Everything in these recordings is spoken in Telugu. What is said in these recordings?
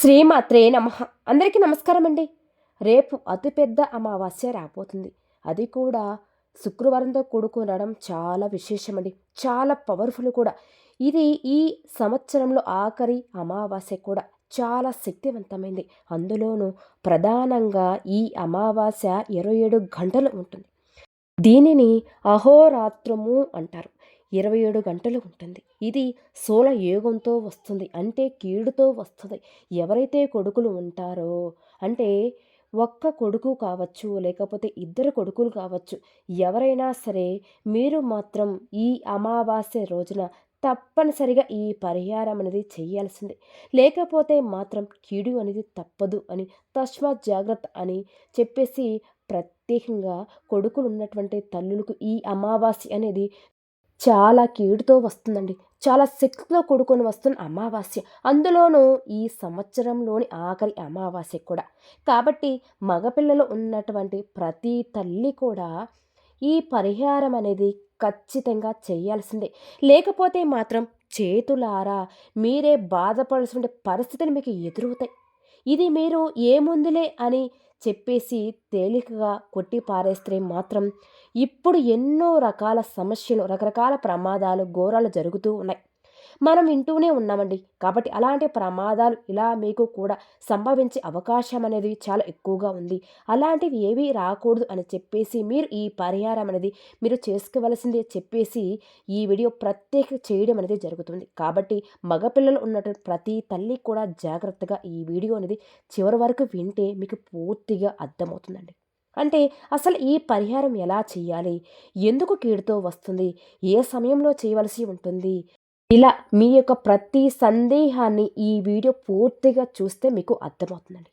శ్రీమాత్రే నమ. అందరికీ నమస్కారం అండి రేపు అతిపెద్ద అమావాస్య రాబోతుంది. అది కూడా శుక్రవారంతో కూడుకునడం చాలా విశేషమండి. చాలా పవర్ఫుల్ కూడా. ఇది ఈ సంవత్సరంలో ఆఖరి అమావాస్య కూడా చాలా శక్తివంతమైంది. అందులోనూ ప్రధానంగా ఈ అమావాస్య ఇరవై ఏడు గంటలు ఉంటుంది. దీనిని అహోరాత్రము అంటారు. ఇరవై ఏడు గంటలు ఉంటుంది. ఇది సోల యోగంతో వస్తుంది. అంటే కీడుతో వస్తుంది. ఎవరైతే కొడుకులు ఉంటారో అంటే ఒక్క కొడుకు కావచ్చు లేకపోతే ఇద్దరు కొడుకులు కావచ్చు ఎవరైనా సరే మీరు మాత్రం ఈ అమావాస్య రోజున తప్పనిసరిగా ఈ పరిహారం అనేది చేయాల్సిందే. లేకపోతే మాత్రం కీడు అనేది తప్పదు అని తస్మాత్ జాగ్రత్త అని చెప్పేసి ప్రత్యేకంగా కొడుకులు ఉన్నటువంటి తల్లులకు ఈ అమావాస్య అనేది చాలా కీడుతో వస్తుందండి. చాలా శక్తితో కూడుకొని వస్తున్న అమావాస్య. అందులోనూ ఈ సంవత్సరంలోని ఆఖరి అమావాస్య కూడా. కాబట్టి మగపిల్లలు ఉన్నటువంటి ప్రతి తల్లి కూడా ఈ పరిహారం అనేది ఖచ్చితంగా చేయాల్సిందే. లేకపోతే మాత్రం చేతులారా మీరే బాధపడాల్సిన పరిస్థితులు మీకు ఎదురవుతాయి. ఇది మీరు ఏముందిలే అని చెప్పేసి తేలికగా కొట్టి పారేస్తే మాత్రం ఇప్పుడు ఎన్నో రకాల సమస్యలు రకరకాల ప్రమాదాలు ఘోరాలు జరుగుతూ ఉన్నాయి. మనం వింటూనే ఉన్నామండి. కాబట్టి అలాంటి ప్రమాదాలు ఇలా మీకు కూడా సంభవించే అవకాశం అనేది చాలా ఎక్కువగా ఉంది. అలాంటివి ఏవి రాకూడదు అని చెప్పేసి మీరు ఈ పరిహారం అనేది మీరు చేసుకోవలసింది చెప్పేసి ఈ వీడియో ప్రత్యేక చేయడం అనేది జరుగుతుంది. కాబట్టి మగపిల్లలు ఉన్నటువంటి ప్రతి తల్లి కూడా జాగ్రత్తగా ఈ వీడియో అనేది చివరి వరకు వింటే మీకు పూర్తిగా అర్థమవుతుందండి. అంటే అసలు ఈ పరిహారం ఎలా చేయాలి? ఎందుకు కీడుతో వస్తుంది? ఏ సమయంలో చేయవలసి ఉంటుంది? ఇలా మీ యొక్క ప్రతి సందేహాన్ని ఈ వీడియో పూర్తిగా చూస్తే మీకు అర్థమవుతుందండి.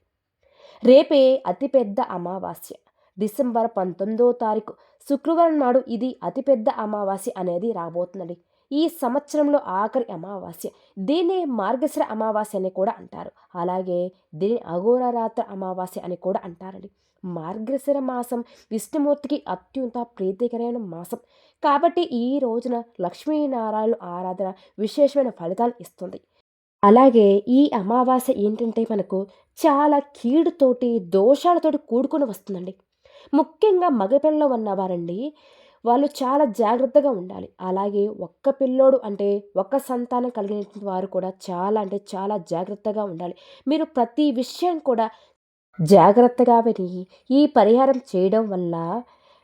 రేపే అతిపెద్ద అమావాస్య డిసెంబర్ పంతొమ్మిదో తారీఖు శుక్రవారం నాడు ఇది అతిపెద్ద అమావాస్య అనేది రాబోతుందండి. ఈ సంవత్సరంలో ఆఖరి అమావాస్య దీన్ని మార్గశిర అమావాస్య అని కూడా అంటారు. అలాగే దీన్ని అఘోరరాత్ర అమావాస్య అని కూడా అంటారండి. మార్గశిర మాసం విష్ణుమూర్తికి అత్యంత ప్రీతికరమైన మాసం. కాబట్టి ఈ రోజున లక్ష్మీనారాయణ ఆరాధన విశేషమైన ఫలితాలు ఇస్తుంది. అలాగే ఈ అమావాస్య ఏంటంటే మనకు చాలా కీడుతోటి దోషాలతోటి కూడుకొని వస్తుందండి. ముఖ్యంగా మగపిల్లలు ఉన్నవారండి వాళ్ళు చాలా జాగ్రత్తగా ఉండాలి. అలాగే ఒక్క పిల్లోడు అంటే ఒక్క సంతానం కలిగిన వారు కూడా చాలా అంటే చాలా జాగ్రత్తగా ఉండాలి. మీరు ప్రతి విషయం కూడా జాగ్రత్తగా విని ఈ పరిహారం చేయడం వల్ల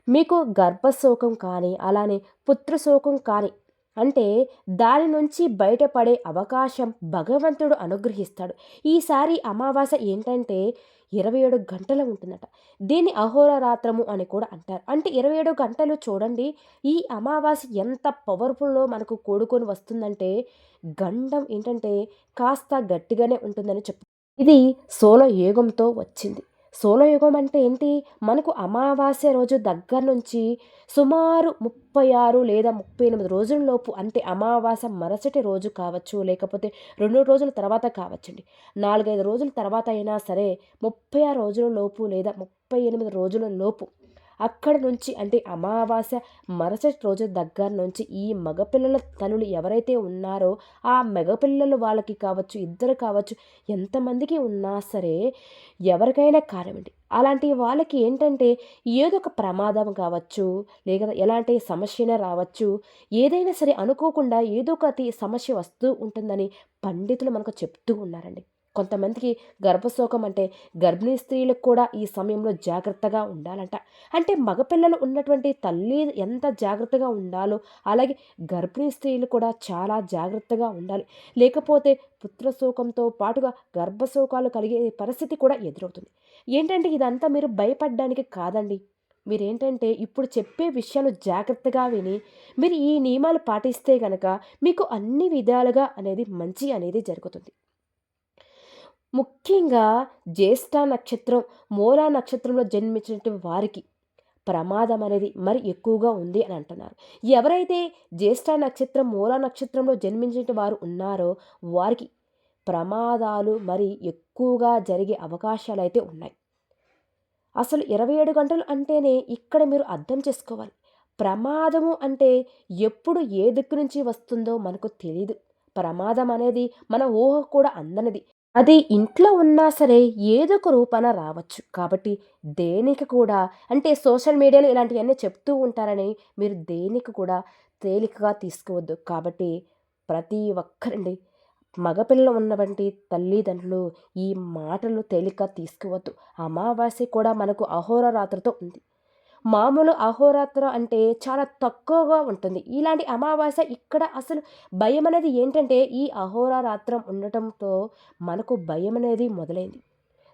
మీకు గర్భశోకం కానీ అలానే పుత్రశోకం కానీ అంటే దాని నుంచి బయటపడే అవకాశం భగవంతుడు అనుగ్రహిస్తాడు. ఈసారి అమావాస్య ఏంటంటే ఇరవై ఏడు గంటలు ఉంటుందట. దీన్ని అహోరాత్రము అని కూడా అంటారు. అంటే ఇరవై ఏడు గంటలు చూడండి ఈ అమావాస్య ఎంత పవర్ఫుల్లో మనకు కూడుకొని వస్తుందంటే గండం ఏంటంటే కాస్త గట్టిగానే ఉంటుందని చెప్పు ఇది సోల యుగంతో వచ్చింది. సోలయుగం అంటే ఏంటి? మనకు అమావాస్య రోజు దగ్గర నుంచి సుమారు ముప్పై ఆరు లేదా ముప్పై ఎనిమిది రోజుల్లోపు అంటే అమావాస్య మరుసటి రోజు కావచ్చు లేకపోతే రెండు రోజుల తర్వాత కావచ్చండి. నాలుగైదు రోజుల తర్వాత అయినా సరే ముప్పై ఆరు రోజుల లోపు లేదా ముప్పై ఎనిమిది రోజుల లోపు అక్కడ నుంచి అంటే అమావాస్య మరుసటి రోజు దగ్గర నుంచి ఈ మగపిల్లల తల్లులు ఎవరైతే ఉన్నారో ఆ మగపిల్లలు వాళ్ళకి కావచ్చు ఇద్దరు కావచ్చు ఎంతమందికి ఉన్నా సరే ఎవరికైనా కానివ్వండి అలాంటి వాళ్ళకి ఏంటంటే ఏదో ఒక ప్రమాదం కావచ్చు లేదా ఎలాంటి సమస్యనే రావచ్చు ఏదైనా సరే అనుకోకుండా ఏదో ఒక సమస్య వస్తూ ఉంటుందని పండితులు మనకు చెప్తూ ఉన్నారండి. కొంతమందికి గర్భశోకం అంటే గర్భిణీ స్త్రీలకు కూడా ఈ సమయంలో జాగ్రత్తగా ఉండాలంట. అంటే మగపిల్లలు ఉన్నటువంటి తల్లి ఎంత జాగ్రత్తగా ఉండాలో అలాగే గర్భిణీ స్త్రీలు కూడా చాలా జాగ్రత్తగా ఉండాలి. లేకపోతే పుత్రశోకంతో పాటుగా గర్భశోకాలు కలిగే పరిస్థితి కూడా ఎదురవుతుంది. ఏంటంటే ఇదంతా మీరు భయపడడానికి కాదండి. మీరేంటంటే ఇప్పుడు చెప్పే విషయాలు జాగ్రత్తగా విని మీరు ఈ నియమాలు పాటిస్తే గనక మీకు అన్ని విధాలుగా అనేది మంచి అనేది జరుగుతుంది. ముఖ్యంగా జ్యేష్ఠ నక్షత్రం మూలా నక్షత్రంలో జన్మించినటువంటి వారికి ప్రమాదం అనేది మరి ఎక్కువగా ఉంది అని అంటున్నారు. ఎవరైతే జ్యేష్ఠ నక్షత్రం మూలా నక్షత్రంలో జన్మించిన వారు ఉన్నారో వారికి ప్రమాదాలు మరి ఎక్కువగా జరిగే అవకాశాలు అయితే ఉన్నాయి. అసలు ఇరవై ఏడు గంటలు అంటేనే ఇక్కడ మీరు అర్థం చేసుకోవాలి. ప్రమాదము అంటే ఎప్పుడు ఏ దిక్కు నుంచి వస్తుందో మనకు తెలియదు ప్రమాదం అనేది మన ఊహ కూడా అందనిది. అది ఇంట్లో ఉన్నా సరే ఏదో ఒక రూపాన రావచ్చు. కాబట్టి దేనికి కూడా అంటే సోషల్ మీడియాలో ఇలాంటివన్నీ చెప్తూ ఉంటారని మీరు దేనికి కూడా తేలికగా తీసుకోవద్దు. కాబట్టి ప్రతి ఒక్కరండి మగపిల్లలు ఉన్నవంటి తల్లిదండ్రులు ఈ మాటలు తేలిక తీసుకోవద్దు. అమావాస్య కూడా మనకు అహోరాత్రితో ఉంది. మామూలు అహోరాత్ర అంటే చాలా తక్కువగా ఉంటుంది. ఇలాంటి అమావాస్య ఇక్కడ అసలు భయం అనేది ఏంటంటే ఈ అహోరాత్రం ఉండటంతో మనకు భయం అనేది మొదలైంది.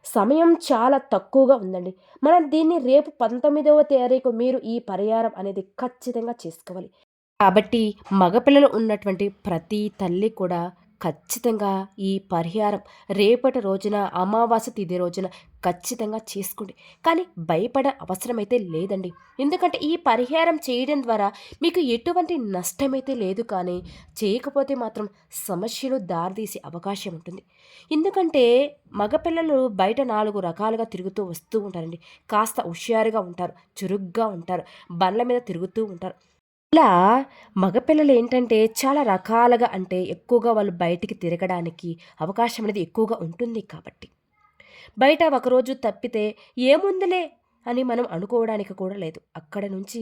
సమయం చాలా తక్కువగా ఉందండి. మనం దీన్ని రేపు 19వ తారీఖు మీరు ఈ పరిహారం అనేది ఖచ్చితంగా చేసుకోవాలి. కాబట్టి మగపిల్లలు ఉన్నటువంటి ప్రతి తల్లి కూడా ఖచ్చితంగా ఈ పరిహారం రేపటి రోజున అమావాస్య తిది రోజున ఖచ్చితంగా చేసుకోండి. కానీ భయపడే అవసరమైతే లేదండి. ఎందుకంటే ఈ పరిహారం చేయడం ద్వారా మీకు ఎటువంటి నష్టమైతే లేదు కానీ చేయకపోతే మాత్రం సమస్యలు దారితీసే అవకాశం ఉంటుంది. ఎందుకంటే మగపిల్లలు బయట నాలుగు రకాలుగా తిరుగుతూ వస్తూ ఉంటారండి. కాస్త హుషారుగా ఉంటారు. చురుగ్గా ఉంటారు. బండ్ల మీద తిరుగుతూ ఉంటారు. ఇలా మగపిల్లలు ఏంటంటే చాలా రకాలుగా అంటే ఎక్కువగా వాళ్ళు బయటికి తిరగడానికి అవకాశం అనేది ఎక్కువగా ఉంటుంది కాబట్టి. బయట ఒకరోజు తప్పితే ఏముందిలే అని మనం అనుకోవడానికి కూడా లేదు. అక్కడ నుంచి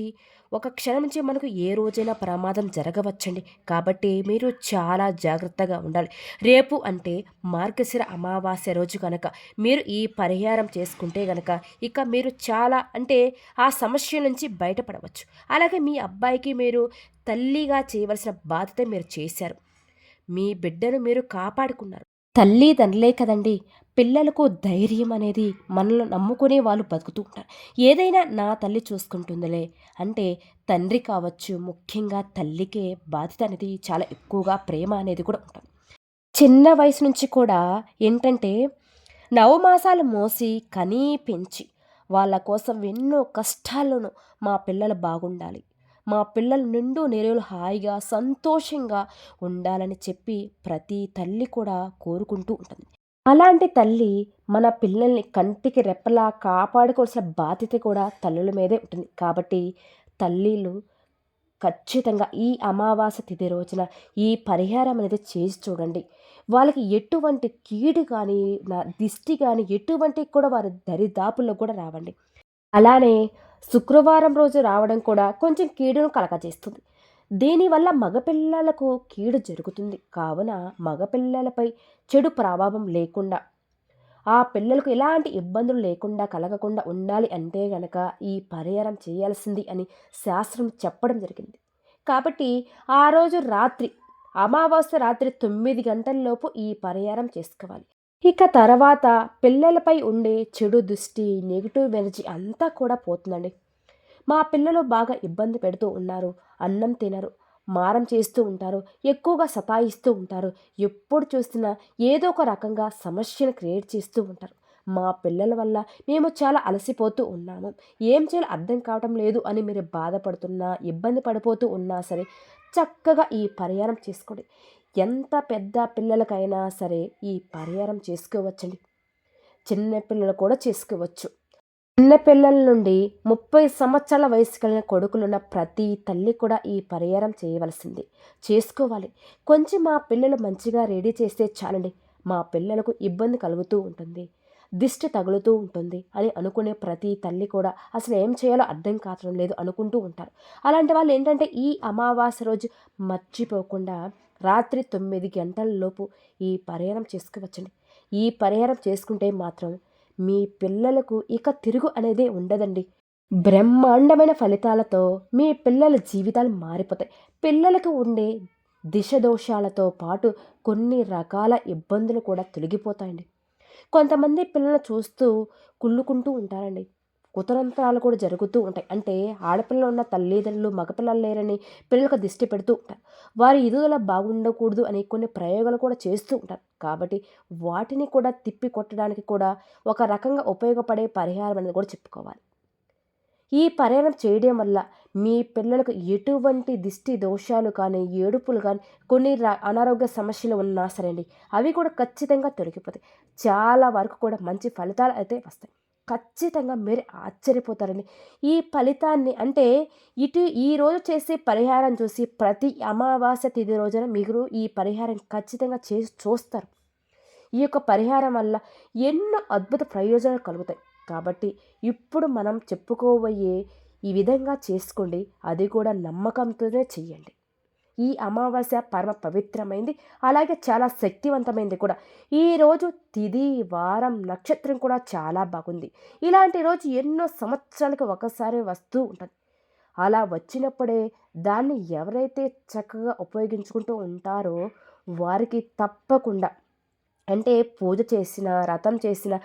ఒక క్షణం నుంచి మనకు ఏ రోజైనా ప్రమాదం జరగవచ్చండి. కాబట్టి మీరు చాలా జాగ్రత్తగా ఉండాలి. రేపు అంటే మార్గశిర అమావాస్య రోజు కనుక మీరు ఈ పరిహారం చేసుకుంటే గనక ఇక మీరు చాలా అంటే ఆ సమస్య నుంచి బయటపడవచ్చు. అలాగే మీ అబ్బాయికి మీరు తల్లిగా చేయవలసిన బాధ్యత మీరు చేశారు. మీ బిడ్డను మీరు కాపాడుకున్నారు. తల్లి తండ్రులే కదండీ! పిల్లలకు ధైర్యం అనేది మనల్ని నమ్ముకునే వాళ్ళు బతుకుతూ ఉంటారు. ఏదైనా నా తల్లి చూసుకుంటుందిలే అంటే తండ్రి కావచ్చు, ముఖ్యంగా తల్లికే బాధ్యత అనేది చాలా ఎక్కువగా ప్రేమ అనేది కూడా ఉంటుంది. చిన్న వయసు నుంచి కూడా ఏంటంటే నవమాసాలు మోసి కనీ పెంచి వాళ్ళ కోసం ఎన్నో కష్టాలను మా పిల్లలు బాగుండాలి. మా పిల్లలు నిండు నెరవులు హాయిగా, సంతోషంగా ఉండాలని చెప్పి ప్రతి తల్లి కూడా కోరుకుంటూ ఉంటుంది. అలాంటి తల్లి మన పిల్లల్ని కంటికి రెప్పలా కాపాడుకోవాల్సిన బాధ్యత కూడా తల్లుల మీదే ఉంటుంది. కాబట్టి తల్లిలు ఖచ్చితంగా ఈ అమావాస్య తిథి రోజున ఈ పరిహారం అనేది చేసి చూడండి. వాళ్ళకి ఎటువంటి కీడు కానీ, నా దిష్టి కానీ ఎటువంటి కూడా వారి దరిదాపుల్లో కూడా రావండి. అలానే శుక్రవారం రోజు రావడం కూడా కొంచెం కీడును కలగజేస్తుంది. దీనివల్ల మగపిల్లలకు కీడు జరుగుతుంది. కావున మగపిల్లలపై చెడు ప్రభావం లేకుండా, ఆ పిల్లలకు ఎలాంటి ఇబ్బందులు లేకుండా కలగకుండా ఉండాలి అంటే గనక ఈ పరిహారం చేయాల్సింది అని శాస్త్రం చెప్పడం జరిగింది. కాబట్టి ఆ రోజు రాత్రి అమావాస్య రాత్రి తొమ్మిది గంటల్లోపు ఈ పరిహారం చేసుకోవాలి. ఇక తర్వాత పిల్లలపై ఉండే చెడు దృష్టి, నెగిటివ్ ఎనర్జీ అంతా కూడా పోతుందండి. మా పిల్లలు బాగా ఇబ్బంది పెడుతూ ఉన్నారు. అన్నం తినరు. మారం చేస్తూ ఉంటారు. ఎక్కువగా సతాయిస్తూ ఉంటారు. ఎప్పుడు చూసినా ఏదో ఒక రకంగా సమస్యను క్రియేట్ చేస్తూ ఉంటారు. మా పిల్లల వల్ల మేము చాలా అలసిపోతూ ఉన్నాము. ఏం చేయాలో అర్థం కావటం లేదు అని మీరు బాధపడుతున్నా, ఇబ్బంది పడిపోతూ ఉన్నా సరే చక్కగా ఈ పరిహారం చేసుకోండి. ఎంత పెద్ద పిల్లలకైనా సరే ఈ పరిహారం చేసుకోవచ్చండి. చిన్న పిల్లలు కూడా చేసుకోవచ్చు. చిన్న పిల్లల నుండి 30 సంవత్సరాల వయసు కలిగిన కొడుకులున్న ప్రతి తల్లి కూడా ఈ పరిహారం చేయవలసింది చేసుకోవాలి. కొంచెం మా పిల్లలు మంచిగా రెడీ చేస్తే చాలండి. మా పిల్లలకు ఇబ్బంది కలుగుతూ ఉంటుంది. దిష్టి తగులుతూ ఉంటుంది అని అనుకునే ప్రతి తల్లి కూడా అసలు ఏం చేయాలో అర్థం కావటం లేదు అనుకుంటూ ఉంటారు. అలాంటి వాళ్ళు ఏంటంటే ఈ అమావాస్య రోజు మర్చిపోకుండా రాత్రి తొమ్మిది గంటల లోపు ఈ పరిహారం చేసుకోవచ్చండి. ఈ పరిహారం చేసుకుంటే మాత్రం మీ పిల్లలకు ఇక తిరుగు అనేదే ఉండదండి. బ్రహ్మాండమైన ఫలితాలతో మీ పిల్లల జీవితాలు మారిపోతాయి. పిల్లలకు ఉండే దిశ దోషాలతో పాటు కొన్ని రకాల ఇబ్బందులు కూడా తొలగిపోతాయండి. కొంతమంది పిల్లలను చూస్తూ కుళ్ళుకుంటూ ఉంటారండి. కుతంత్రాలు కూడా జరుగుతూ ఉంటాయి. అంటే ఆడపిల్లలు ఉన్న తల్లిదండ్రులు మగపిల్లలు లేరని పిల్లలకు దిష్టి పెడుతూ ఉంటారు. వారి ఎదుగుదల బాగుండకూడదు అని కొన్ని ప్రయోగాలు కూడా చేస్తూ ఉంటారు. కాబట్టి వాటిని కూడా తిప్పి కొట్టడానికి కూడా ఒక రకంగా ఉపయోగపడే పరిహారం అనేది కూడా చెప్పుకోవాలి. ఈ పర్యాణం చేయడం వల్ల మీ పిల్లలకు ఎటువంటి దిష్టి దోషాలు కానీ, ఏడుపులు కానీ కొన్ని అనారోగ్య సమస్యలు ఉన్నా సరే అండి అవి కూడా ఖచ్చితంగా తొలగిపోతాయి. చాలా వరకు కూడా మంచి ఫలితాలు అయితే వస్తాయి. ఖచ్చితంగా మీరు ఆశ్చర్యపోతారండి. ఈ ఫలితాన్ని అంటే ఇటు ఈరోజు చేసే పరిహారం చూసి ప్రతి అమావాస్య తిథి రోజున మీరు ఈ పరిహారం ఖచ్చితంగా చేసి చూస్తారు. ఈ యొక్క పరిహారం వల్ల ఎన్నో అద్భుత ప్రయోజనాలు కలుగుతాయి కాబట్టి ఇప్పుడు మనం చెప్పుకోబోయే ఈ విధంగా చేసుకోండి అది కూడా నమ్మకంతోనే చెయ్యండి ఈ అమావాస్య పరమ పవిత్రమైంది. అలాగే చాలా శక్తివంతమైంది కూడా. ఈరోజు తిది వారం నక్షత్రం కూడా చాలా బాగుంది. ఇలాంటి రోజు ఎన్నో సంవత్సరాలకు ఒకసారి వస్తూ ఉంటుంది. అలా వచ్చినప్పుడే దాన్ని ఎవరైతే చక్కగా ఉపయోగించుకుంటూ ఉంటారో వారికి తప్పకుండా అంటే పూజ చేసిన రథం చేసిన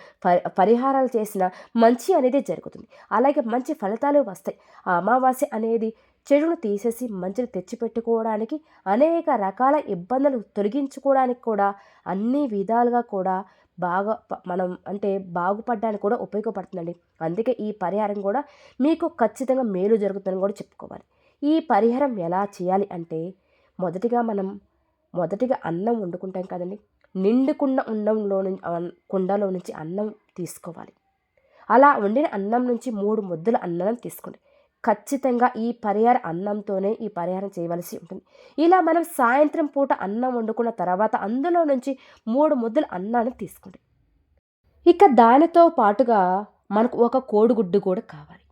పరిహారాలు చేసిన మంచి అనేది జరుగుతుంది. అలాగే మంచి ఫలితాలు వస్తాయి. ఆ అమావాస్య అనేది చెడును తీసేసి మంచిని తెచ్చిపెట్టుకోవడానికి అనేక రకాల ఇబ్బందులు తొలగించుకోవడానికి కూడా అన్ని విధాలుగా కూడా బాగా మనం అంటే బాగుపడడానికి కూడా ఉపయోగపడుతుందండి. అందుకే ఈ పరిహారం కూడా మీకు ఖచ్చితంగా మేలు జరుగుతుందని కూడా చెప్పుకోవాలి. ఈ పరిహారం ఎలా చేయాలి అంటే మొదటిగా మనం మొదటిగా అన్నం వండుకుంటాం కదండి. నిండుకున్న ఉండంలో నుంచి కుండలో నుంచి అన్నం తీసుకోవాలి. అలా వండిన అన్నం నుంచి మూడు ముద్దల అన్నం తీసుకోండి. ఖచ్చితంగా ఈ పరిహార అన్నంతోనే ఈ పరిహారం చేయవలసి ఉంటుంది. ఇలా మనం సాయంత్రం పూట అన్నం వండుకున్న తర్వాత అందులో నుంచి మూడు ముద్దలు అన్నాన్ని తీసుకోండి ఇక దానితో పాటుగా మనకు ఒక కోడిగుడ్డు కూడా కావాలి.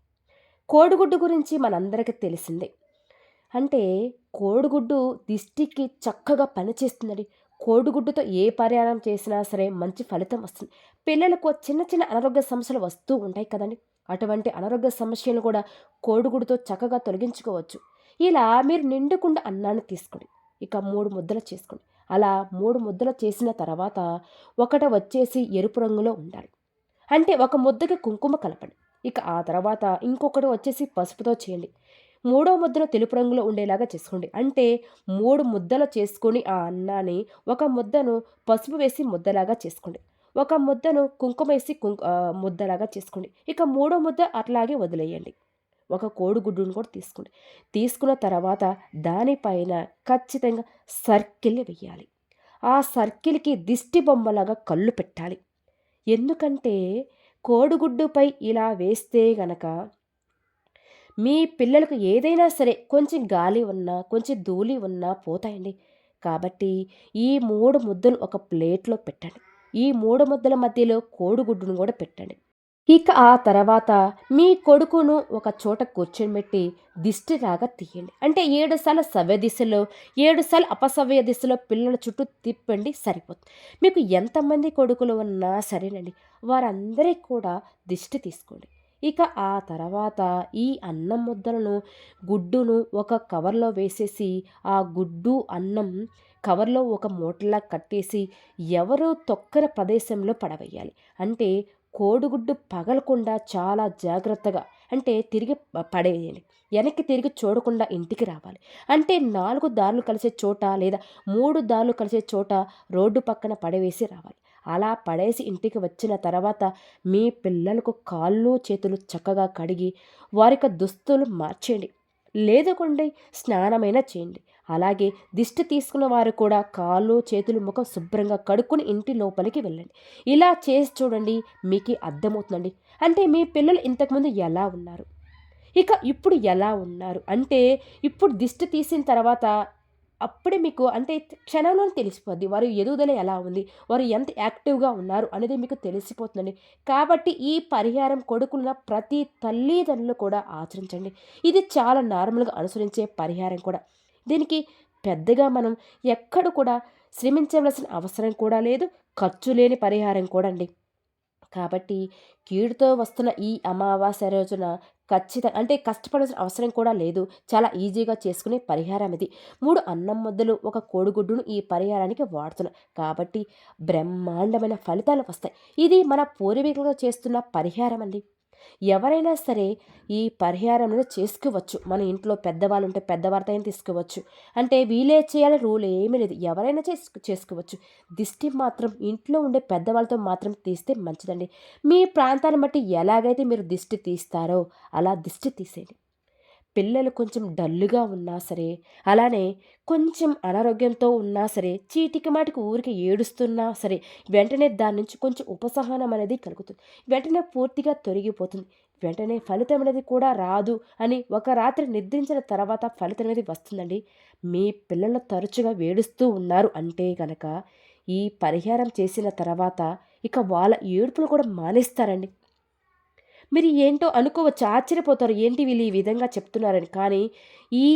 కోడిగుడ్డు గురించి మనందరికీ తెలిసిందే. అంటే కోడిగుడ్డు దిష్టికి చక్కగా పనిచేస్తుందండి. కోడిగుడ్డుతో ఏ పరిహారం చేసినా సరే మంచి ఫలితం వస్తుంది. పిల్లలకు చిన్న చిన్న అనారోగ్య సమస్యలు వస్తూ ఉంటాయి కదండి. అటువంటి అనారోగ్య సమస్యలను కూడా కోడిగుడితో చక్కగా తొలగించుకోవచ్చు. ఇలా మీరు నిండుకుండా అన్నాన్ని తీసుకోండి ఇక మూడు ముద్దలు చేసుకోండి అలా మూడు ముద్దలు చేసిన తర్వాత ఒకట వచ్చేసి ఎరుపు రంగులో ఉండాలి. అంటే ఒక ముద్దకి కుంకుమ కలపండి. ఇక ఆ తర్వాత ఇంకొకటి వచ్చేసి పసుపుతో చేయండి. మూడో ముద్దను తెలుపు రంగులో ఉండేలాగా చేసుకోండి. అంటే మూడు ముద్దలు చేసుకొని ఆ అన్నాన్ని ఒక ముద్దను పసుపు వేసి ముద్దలాగా చేసుకోండి. ఒక ముద్దను కుంకుమేసి కుంకు ముద్దలాగా చేసుకోండి. ఇక మూడో ముద్ద అట్లాగే వదిలేయండి. ఒక కోడిగుడ్డును కూడా తీసుకోండి. తీసుకున్న తర్వాత దానిపైన ఖచ్చితంగా సర్కిల్ వెయ్యాలి. ఆ సర్కిల్కి దిష్టి బొమ్మలాగా కళ్ళు పెట్టాలి. ఎందుకంటే కోడిగుడ్డుపై ఇలా వేస్తే గనక మీ పిల్లలకు ఏదైనా సరే కొంచెం గాలి ఉన్నా కొంచెం ధూళి ఉన్నా పోతాయండి. కాబట్టి ఈ మూడు ముద్దలు ఒక ప్లేట్లో పెట్టండి. ఈ మూడు ముద్దల మధ్యలో కోడిగుడ్డును కూడా పెట్టండి. ఇక ఆ తర్వాత మీ కొడుకును ఒక చోట కూర్చోబెట్టి దిష్టిలాగా తీయండి. అంటే ఏడు సార్లు సవ్య దిశలో ఏడు సార్లు అపసవ్య దిశలో పిల్లల చుట్టూ తిప్పండి సరిపోతుంది. మీకు ఎంతమంది కొడుకులు ఉన్నా సరేనండి వారందరికీ కూడా దిష్టి తీసుకోండి. ఇక ఆ తర్వాత ఈ అన్నం ముద్దలను గుడ్డును ఒక కవర్లో వేసేసి ఆ గుడ్డు అన్నం కవర్లో ఒక మూటలా కట్టేసి ఎవరో తొక్కర ప్రదేశంలో పడవేయాలి. అంటే కోడిగుడ్డు పగలకుండా చాలా జాగ్రత్తగా అంటే తిరిగి పడేయండి వెనక్కి తిరిగి చూడకుండా ఇంటికి రావాలి. అంటే నాలుగు దారులు కలిసే చోట లేదా మూడు దారులు కలిసే చోట రోడ్డు పక్కన పడవేసి రావాలి. అలా పడేసి ఇంటికి వచ్చిన తర్వాత మీ పిల్లలకు కాళ్ళు చేతులు చక్కగా కడిగి వారికి దుస్తులు మార్చేయండి. లేదకుండి స్నానమైనా చేయండి. అలాగే దిష్టి తీసుకున్న వారు కూడా కాళ్ళు చేతులు ముఖం శుభ్రంగా కడుక్కుని ఇంటి లోపలికి వెళ్ళండి. ఇలా చేసి చూడండి మీకు అర్థమవుతుందండి. అంటే మీ పిల్లలు ఇంతకుముందు ఎలా ఉన్నారు? ఇక ఇప్పుడు ఎలా ఉన్నారు? అంటే ఇప్పుడు దిష్టి తీసిన తర్వాత అప్పుడే మీకు అంటే క్షణంలో తెలిసిపోద్ది వారు ఎదుగుదల ఎలా ఉంది వారు ఎంత యాక్టివ్గా ఉన్నారు అనేది మీకు తెలిసిపోతుందండి. కాబట్టి ఈ పరిహారం కొడుకున్న ప్రతి తల్లిదండ్రులు కూడా ఆచరించండి. ఇది చాలా నార్మల్గా అనుసరించే పరిహారం కూడా. దీనికి పెద్దగా మనం ఎక్కడ కూడా శ్రమించవలసిన అవసరం కూడా లేదు ఖర్చు లేని పరిహారం కూడా అండి. కాబట్టి కీడుతో వస్తున్న ఈ అమావాస్య రోజున ఖచ్చితంగా అంటే కష్టపడాల్సిన అవసరం కూడా లేదు. చాలా ఈజీగా చేసుకునే పరిహారం ఇది. మూడు అన్నం ముద్దలు ఒక కోడిగుడ్డును ఈ పరిహారానికి వాడుతున్నాం. కాబట్టి బ్రహ్మాండమైన ఫలితాలు వస్తాయి. ఇది మన పూర్వీకులతో చేస్తున్న పరిహారం అండి. ఎవరైనా సరే ఈ పరిహారంలో చేసుకోవచ్చు. మన ఇంట్లో పెద్దవాళ్ళు ఉంటే పెద్దవారితో అయినా తీసుకోవచ్చు. అంటే వీలే చేయాలి రూల్ ఏమీ లేదు. ఎవరైనా చేసుకు చేసుకోవచ్చు. దిష్టి మాత్రం ఇంట్లో ఉండే పెద్దవాళ్ళతో మాత్రం తీస్తే మంచిదండి. మీ ప్రాంతాన్ని బట్టి ఎలాగైతే మీరు దిష్టి తీస్తారో అలా దిష్టి తీసేయండి. పిల్లలు కొంచెం డల్లుగా ఉన్నా సరే అలానే కొంచెం అనారోగ్యంతో ఉన్నా సరే చీటికి మాటికి ఊరికి ఏడుస్తున్నా సరే వెంటనే దాని నుంచి కొంచెం ఉపసహనం అనేది కలుగుతుంది. వెంటనే పూర్తిగా తొలగిపోతుంది. వెంటనే ఫలితం అనేది కూడా రాదు అని ఒక రాత్రి నిద్రించిన తర్వాత ఫలితం అనేది వస్తుందండి. మీ పిల్లలు తరచుగా వేడుస్తూ ఉన్నారు అంటే కనుక ఈ పరిహారం చేసిన తర్వాత ఇక వాళ్ళ ఏడుపులు కూడా మానేస్తారండి. మీరు ఏంటో అనుకోవచ్చు ఆశ్చర్యపోతారు. ఏంటి వీళ్ళు ఈ విధంగా చెప్తున్నారని. కానీ ఈ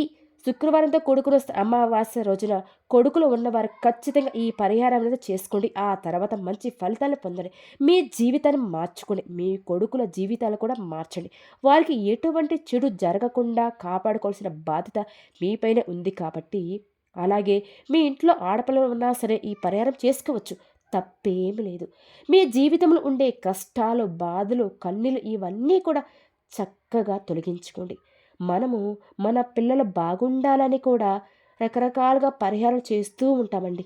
శుక్రవారంతో కొడుకులు వస్తే అమావాస్య రోజున కొడుకులు ఉన్నవారు ఖచ్చితంగా ఈ పరిహారం అనేది చేసుకోండి. ఆ తర్వాత మంచి ఫలితాలు పొందండి. మీ జీవితాన్ని మార్చుకోండి. మీ కొడుకుల జీవితాలు కూడా మార్చండి. వారికి ఎటువంటి చెడు జరగకుండా కాపాడుకోవాల్సిన బాధ్యత మీపైనే ఉంది కాబట్టి అలాగే మీ ఇంట్లో ఆడపిల్లలు ఉన్నా సరే ఈ పరిహారం చేసుకోవచ్చు. తప్పేం లేదు. మీ జీవితంలో ఉండే కష్టాలు బాధలు కన్నీలు ఇవన్నీ కూడా చక్కగా తొలగించుకోండి. మనము మన పిల్లలు బాగుండాలని కూడా రకరకాలుగా పరిహారాలు చేస్తూ ఉంటామండి.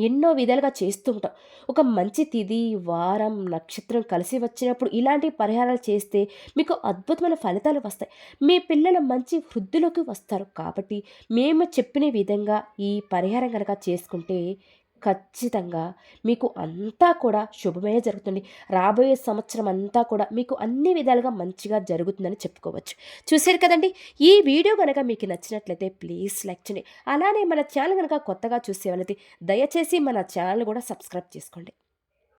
ఎన్నో విధాలుగా చేస్తూ ఉంటాం. ఒక మంచి తిథి వారం నక్షత్రం కలిసి వచ్చినప్పుడు ఇలాంటి పరిహారాలు చేస్తే మీకు అద్భుతమైన ఫలితాలు వస్తాయి. మీ పిల్లలు మంచి వృద్ధిలోకి వస్తారు. కాబట్టి మేము చెప్పిన విధంగా ఈ పరిహారం కనుక చేసుకుంటే ఖచ్చితంగా మీకు అంతా కూడా శుభమే జరుగుతుంది. రాబోయే సంవత్సరం అంతా కూడా మీకు అన్ని విధాలుగా మంచిగా జరుగుతుందని చెప్పుకోవచ్చు. చూశారు కదండి? ఈ వీడియో కనుక మీకు నచ్చినట్లయితే ప్లీజ్ లైక్ చేయండి. అలానే మన ఛానల్ కనుక కొత్తగా చూసేవాళ్ళైతే దయచేసి మన ఛానల్ కూడా సబ్స్క్రైబ్ చేసుకోండి.